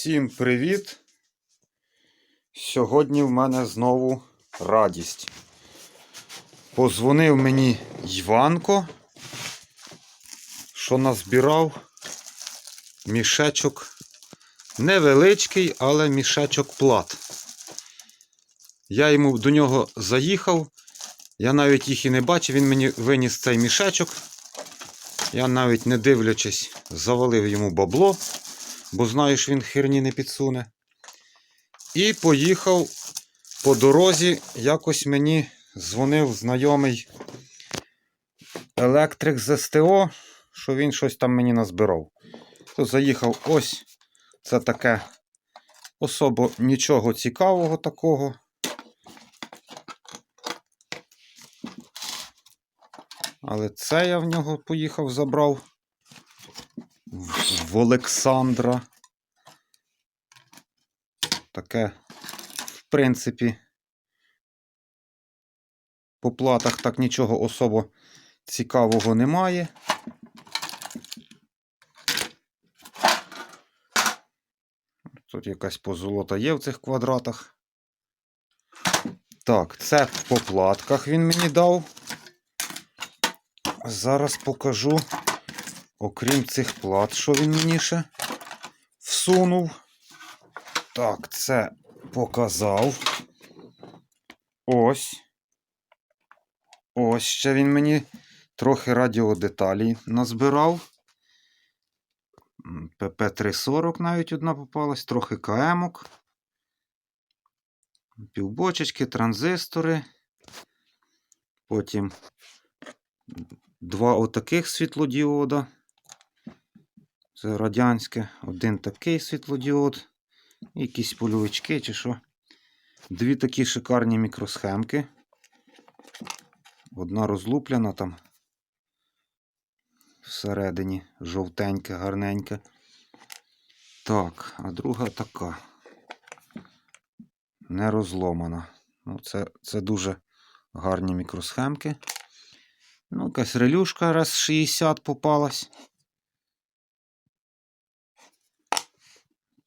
Всім привіт! Сьогодні в мене знову радість. Позвонив мені Іванко, що назбирав мішечок невеличкий, але мішечок плат. Я йому до нього заїхав, я навіть їх і не бачив, він мені виніс цей мішечок. Я навіть не дивлячись, завалив йому бабло бо знаю, що він херні не підсуне. І поїхав по дорозі. Якось мені дзвонив знайомий електрик з СТО, що він щось там мені назбирав. То заїхав ось це таке особо нічого цікавого такого. Але це я в нього поїхав, забрав в Олександра. Таке, в принципі, по платах так нічого особо цікавого немає. Тут якась позолота є в цих квадратах. Так, це по платках він мені дав. Зараз покажу. Окрім цих плат, що він мені ще всунув. Так, це показав. Ось. Ось ще він мені трохи радіодеталей назбирав. ПП-340 навіть одна попалась, трохи КМок. Півбочечки, транзистори. Потім два отаких світлодіода. Це радянське, один такий світлодіод, якісь польовички чи що. Дві такі шикарні мікросхемки. Одна розлуплена там всередині жовтенька, гарненька. Так, а друга така. Не розломана. Ну, Це це дуже гарні мікросхемки. Ну, якась релюшка раз 60 попалась.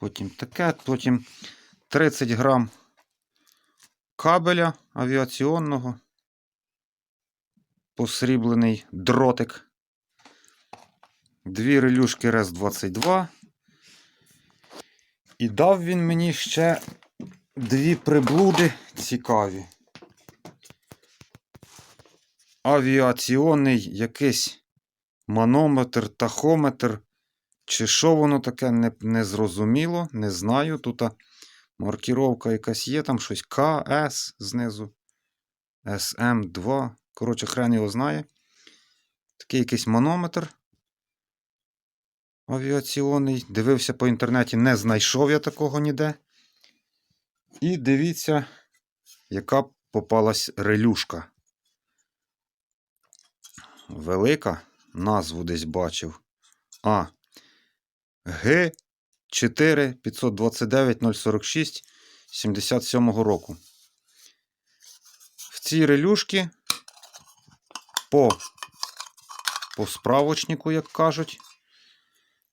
Потім таке, потім 30 грам кабеля авіаційного, посріблений дротик, дві релюшки РЕС-22. І дав він мені ще дві приблуди цікаві. Авіаційний якийсь манометр, тахометр. Чи що воно таке, не, не зрозуміло, не знаю. Тут маркіровка якась є, там щось КС знизу. СМ2. Коротше, хрен його знає. Такий якийсь манометр авіаційний. Дивився по інтернеті, не знайшов я такого ніде. І дивіться, яка попалась релюшка. Велика. Назву десь бачив. А, Г 4 529 046 77 року. В цій релюшці по, по справочнику, як кажуть,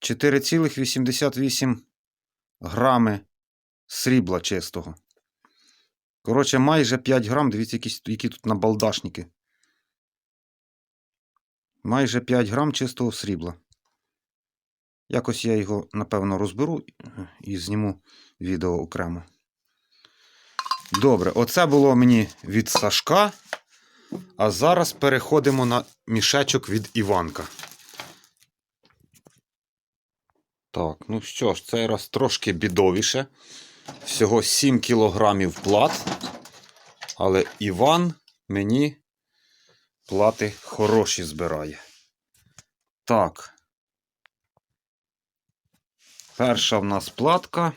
4,88 грами срібла чистого. Коротше, майже 5 грам, дивіться, які, які тут набалдашники. Майже 5 грам чистого срібла. Якось я його, напевно, розберу і зніму відео окремо. Добре, оце було мені від Сашка. А зараз переходимо на мішечок від Іванка. Так, ну що ж, цей раз трошки бідовіше. Всього 7 кілограмів плат. Але Іван мені плати хороші збирає. Так. Перша в нас платка.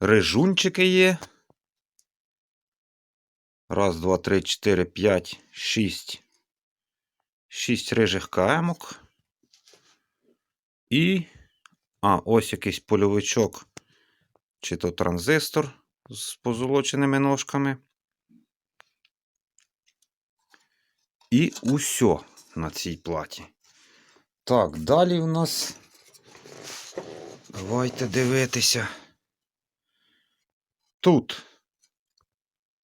Режунчики є. Раз, два, три, чотири, п'ять, шість. Шість рижих КМок. І. А, ось якийсь польовичок. Чи то транзистор з позолоченими ножками. І усьо на цій платі. Так, далі у нас Давайте дивитися. Тут,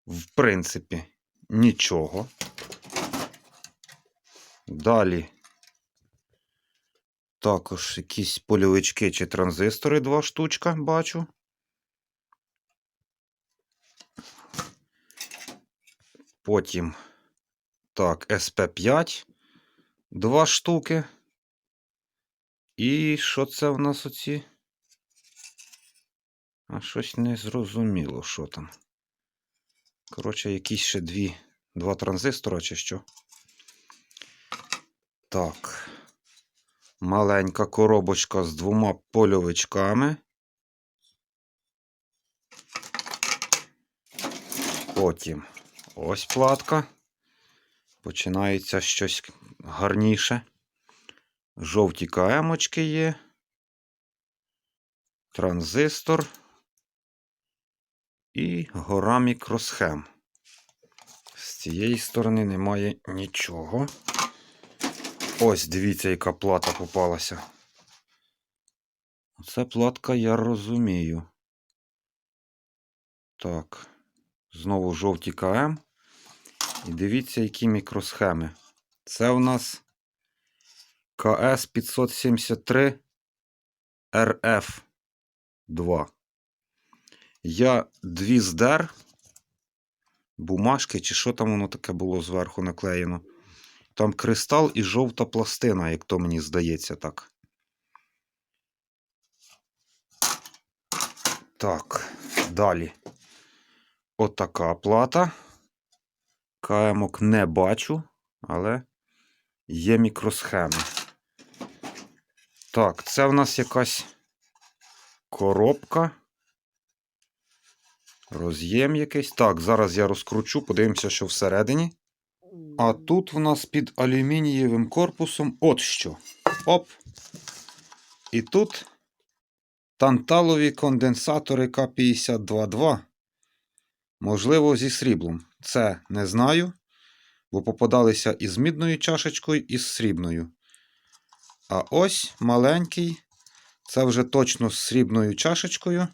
в принципі, нічого. Далі також якісь польовички чи транзистори, два штучка бачу. Потім так, SP5, два штуки. І що це в нас оці? А щось не зрозуміло, що там. Коротше, якісь ще дві, два транзистора чи що. Так. Маленька коробочка з двома польовичками. Потім ось платка. Починається щось гарніше. Жовті КМочки є. Транзистор. І гора мікросхем. З цієї сторони немає нічого. Ось дивіться, яка плата попалася. Оце платка, я розумію. Так. Знову жовті КМ. І дивіться, які мікросхеми. Це у нас КС 573 РФ 2. Я дві здер, бумажки, чи що там воно таке було зверху наклеєно. Там кристал і жовта пластина, як то мені здається так. Так, далі. Отака плата. КМок не бачу, але є мікросхеми. Так, це в нас якась коробка. Роз'єм якийсь. Так, зараз я розкручу, подивимося, що всередині. А тут в нас під алюмінієвим корпусом от що. Оп. І тут танталові конденсатори К-52-2. Можливо, зі сріблом. Це не знаю, бо попадалися із мідною чашечкою, і з срібною. А ось маленький. Це вже точно з срібною чашечкою.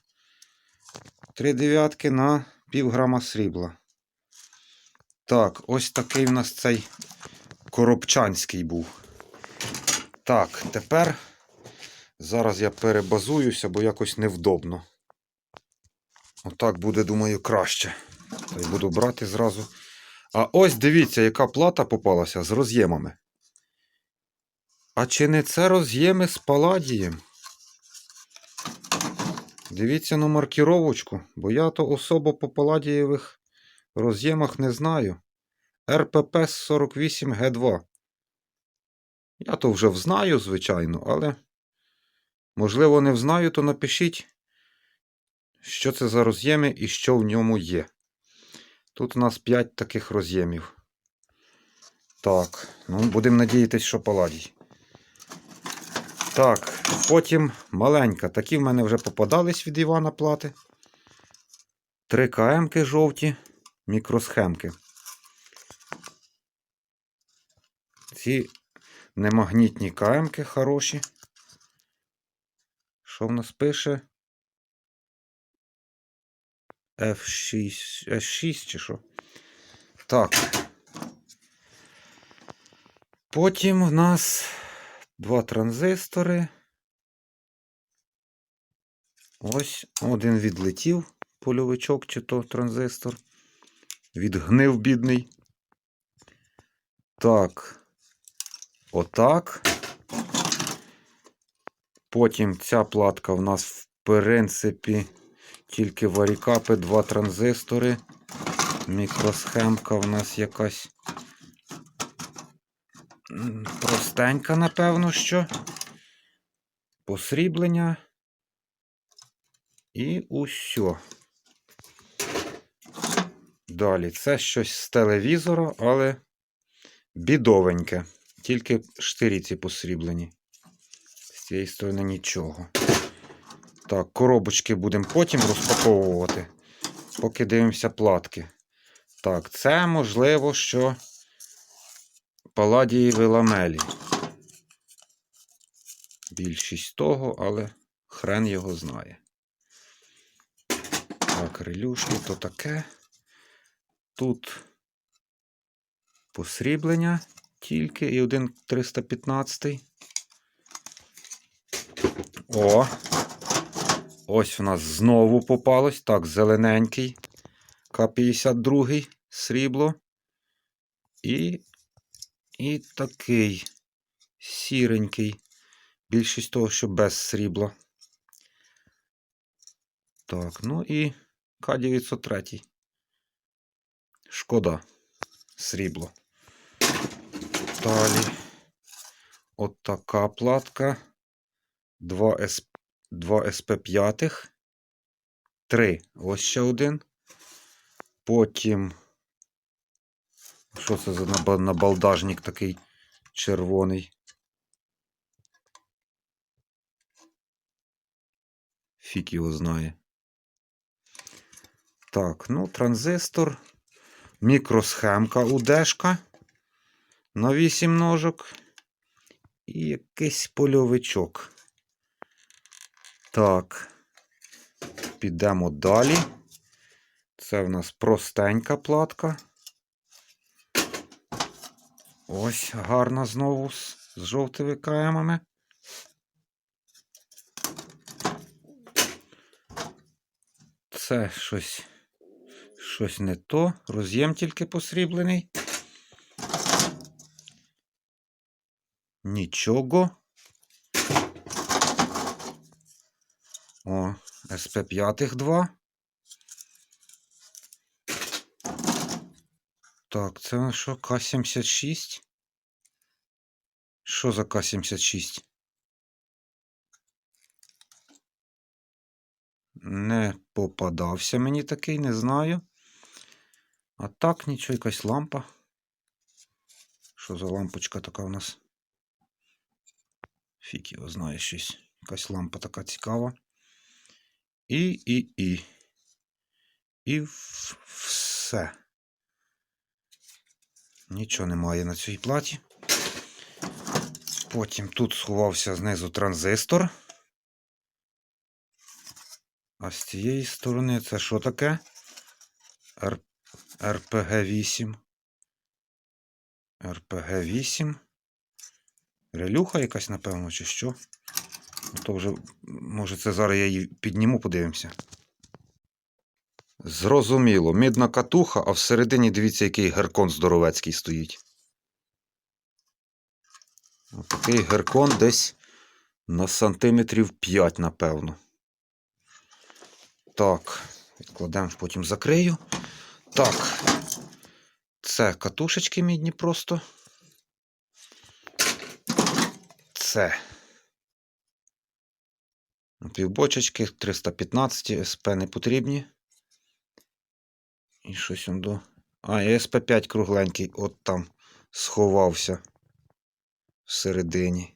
Три дев'ятки на пів грама срібла. Так, ось такий в нас цей коробчанський був. Так, тепер зараз я перебазуюся, бо якось невдобно. Отак буде, думаю, краще. Та й буду брати зразу. А ось дивіться, яка плата попалася з роз'ємами. А чи не це роз'єми з паладієм? Дивіться на маркіровочку, бо я то особо по паладієвих роз'ємах не знаю. РПП 48Г2. Я то вже взнаю, звичайно, але можливо не взнаю, то напишіть, що це за роз'єми і що в ньому є. Тут у нас 5 таких роз'ємів. Так, ну будемо надіятися, що паладій. Так, потім маленька. Такі в мене вже попадались від Івана плати. 3 КМки жовті, мікросхемки. Ці немагнітні КМки хороші. Що в нас пише? F6, F6 чи що? Так. Потім в нас два транзистори. Ось один відлетів польовичок чи то транзистор. Відгнив бідний. Так. Отак. Потім ця платка в нас, в принципі, тільки варікапи, два транзистори. Мікросхемка в нас якась простенька, напевно, що. Посріблення. І усьо. Далі, це щось з телевізора, але бідовеньке. Тільки штиріці посріблені. З цієї сторони нічого. Так, коробочки будемо потім розпаковувати, поки дивимося платки. Так, це можливо, що паладієві ламелі. Більшість того, але хрен його знає. Так, релюшки то таке. Тут посріблення тільки і один 315. О! Ось в нас знову попалось. Так, зелененький. К-52 срібло. І, і такий сіренький. Більшість того, що без срібла. Так, ну і К-903. Шкода. Срібло. Далі. От така платка. 2 С... 2 СП5. 3. Ось ще один. Потім. Що це за набалдажник такий червоний? Фік його знає. Так, ну, транзистор. Мікросхемка удешка на 8 ножок. І якийсь польовичок. Так. Підемо далі. Це в нас простенька платка. Ось гарна знову з, з жовтими каємами. Це щось, щось не то. Роз'єм тільки посріблений. Нічого. О, СП5 2. Так, це що? К-76? Що за К-76? Не попадався мені такий, не знаю. А так, нічого, якась лампа. Що за лампочка така у нас? Фік його знає щось. Якась лампа така цікава. І, і, і. І все. Нічого немає на цій платі. Потім тут сховався знизу транзистор. А з цієї сторони це що таке? Р... РПГ-8. РПГ-8. Релюха якась, напевно, чи що? То вже, може, це зараз я її підніму, подивимося. Зрозуміло, мідна катуха, а всередині дивіться, який геркон здоровецький стоїть. Такий геркон десь на сантиметрів 5, напевно. Так, відкладемо, потім закрию. Так, це катушечки мідні просто. Це. Півбочечки 315 СП не потрібні. І щось он до. А, і СП5 кругленький, от там сховався всередині.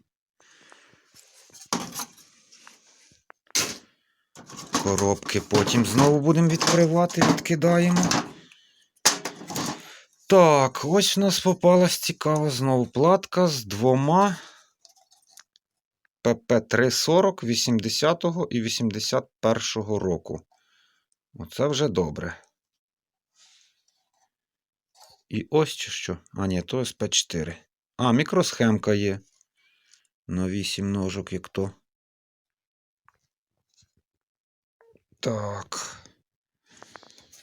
Коробки потім знову будемо відкривати, відкидаємо. Так, ось в нас попалась цікава знову платка з двома ПП-340 80-го і 81-го року. Оце вже добре. І ось чи що. А, ні, то СП4. А, мікросхемка є. На 8 ножок, як то. Так.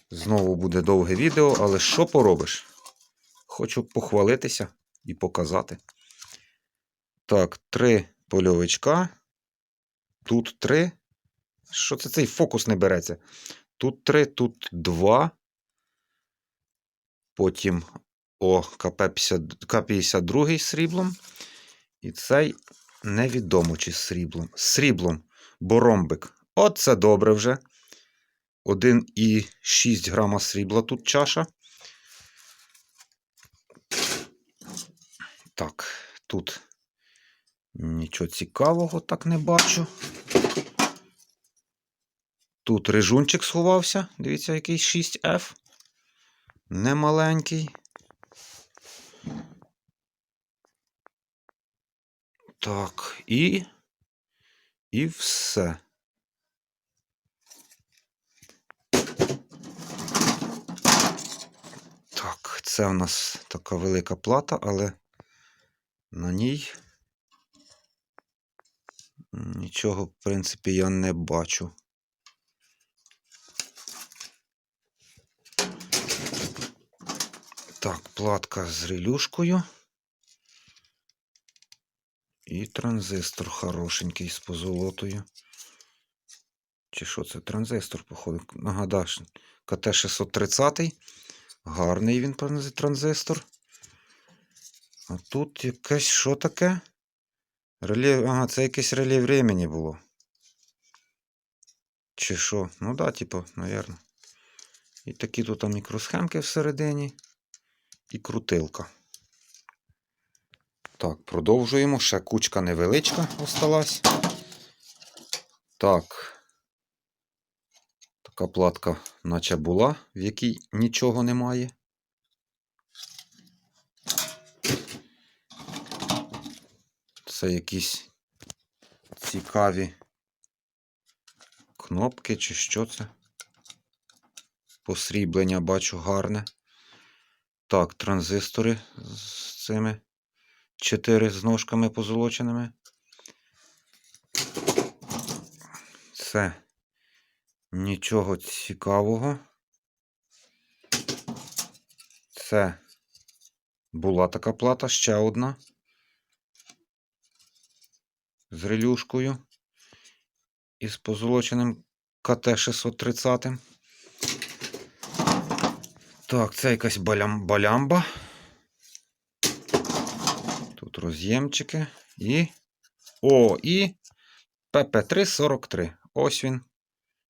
Знову буде довге відео, але що поробиш? Хочу похвалитися і показати. Так, три польовичка. Тут три. Що це цей фокус не береться? Тут три, тут два. Потім о, КП-50, К-52 сріблом. І цей невідомо чи сріблом. Сріблом, бо ромбик. От це добре вже. 1,6 грама срібла тут чаша. Так, тут нічого цікавого так не бачу. Тут режунчик сховався. Дивіться, який 6F. Немаленький. Так, і І все. Так, це у нас така велика плата, але на ній нічого, в принципі, я не бачу. Так, платка з релюшкою. І транзистор хорошенький з позолотою. Чи що це? Транзистор, походу. Нагадаш, КТ-630. Гарний він транзи- транзистор. А тут якесь що таке? Реле... Ага, це якесь реле времени було. Чи що? Ну да, типу, навірно. І такі тут мікросхемки всередині. І крутилка. Так, продовжуємо. Ще кучка невеличка осталась. Так. Така платка, наче була, в якій нічого немає. Це якісь цікаві кнопки, чи що це? Посріблення бачу гарне. Так, транзистори з цими чотири з ножками позолоченими. Це нічого цікавого. Це була така плата, ще одна. З релюшкою. І з позолоченим КТ-630. Так, це якась балям, балямба. Тут роз'ємчики. І. О, і ПП343. Ось він.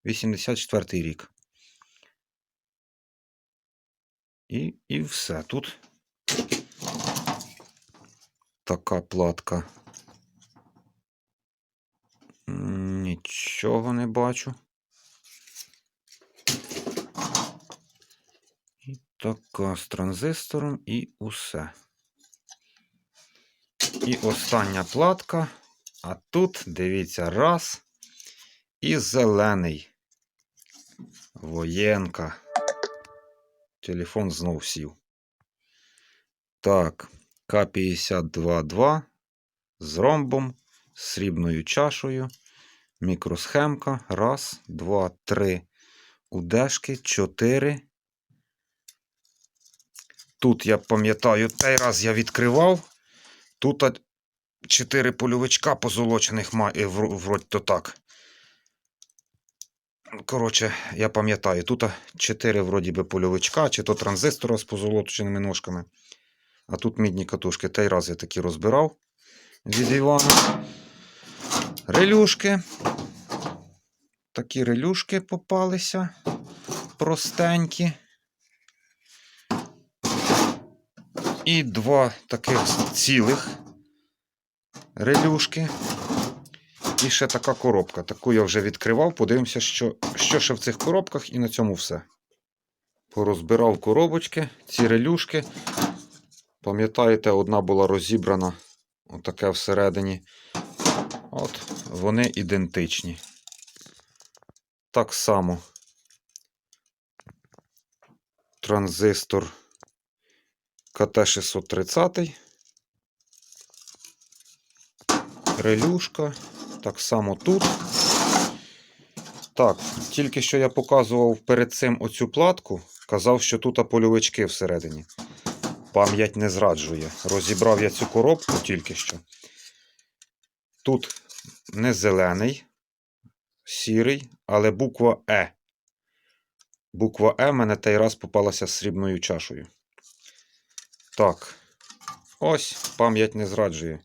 84 рік. І, і все. Тут така платка. Нічого не бачу. Така з транзистором і усе. І остання платка. А тут, дивіться, раз. І зелений. Воєнка. Телефон знов сів. Так, К-52-2 з ромбом, срібною чашею, мікросхемка. Раз, два, три. Удешки, чотири. Тут я пам'ятаю, той раз я відкривав. Тут чотири польовичка позолочених має, вроді то так. Коротше, я пам'ятаю, тут а, чотири вроді би польовичка, чи то транзистора з позолоченими ножками. А тут мідні катушки. Той раз я такі розбирав від Івана. Релюшки. Такі релюшки попалися. Простенькі. І два таких цілих релюшки. І ще така коробка. Таку я вже відкривав. Подивимося, що, що ще в цих коробках, і на цьому все. Порозбирав коробочки, ці релюшки. Пам'ятаєте, одна була розібрана отаке всередині. От, вони ідентичні. Так само. Транзистор КТ-630. Релюшка. Так само тут. Так, тільки що я показував перед цим оцю платку, казав, що тут польовички всередині. Пам'ять не зраджує. Розібрав я цю коробку тільки що. Тут не зелений, сірий, але буква Е. Буква Е мене той раз попалася срібною чашею. Так. Ось пам'ять не зраджує.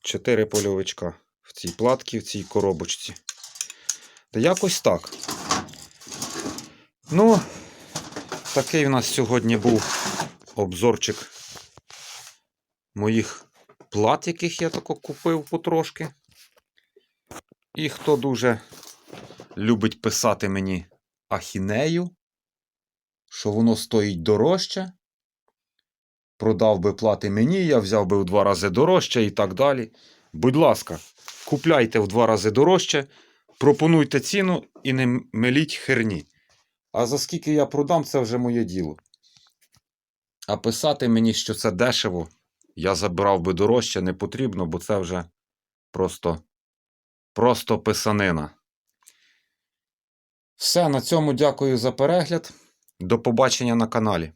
Чотири польовичка в цій платці, в цій коробочці. Та якось так. Ну, такий у нас сьогодні був обзорчик моїх плат, яких я тако купив потрошки. І хто дуже любить писати мені ахінею, що воно стоїть дорожче. Продав би плати мені, я взяв би в два рази дорожче і так далі. Будь ласка, купляйте в два рази дорожче, пропонуйте ціну і не меліть херні. А за скільки я продам, це вже моє діло. А писати мені, що це дешево, я забирав би дорожче, не потрібно, бо це вже просто, просто писанина. Все, на цьому дякую за перегляд. До побачення на каналі.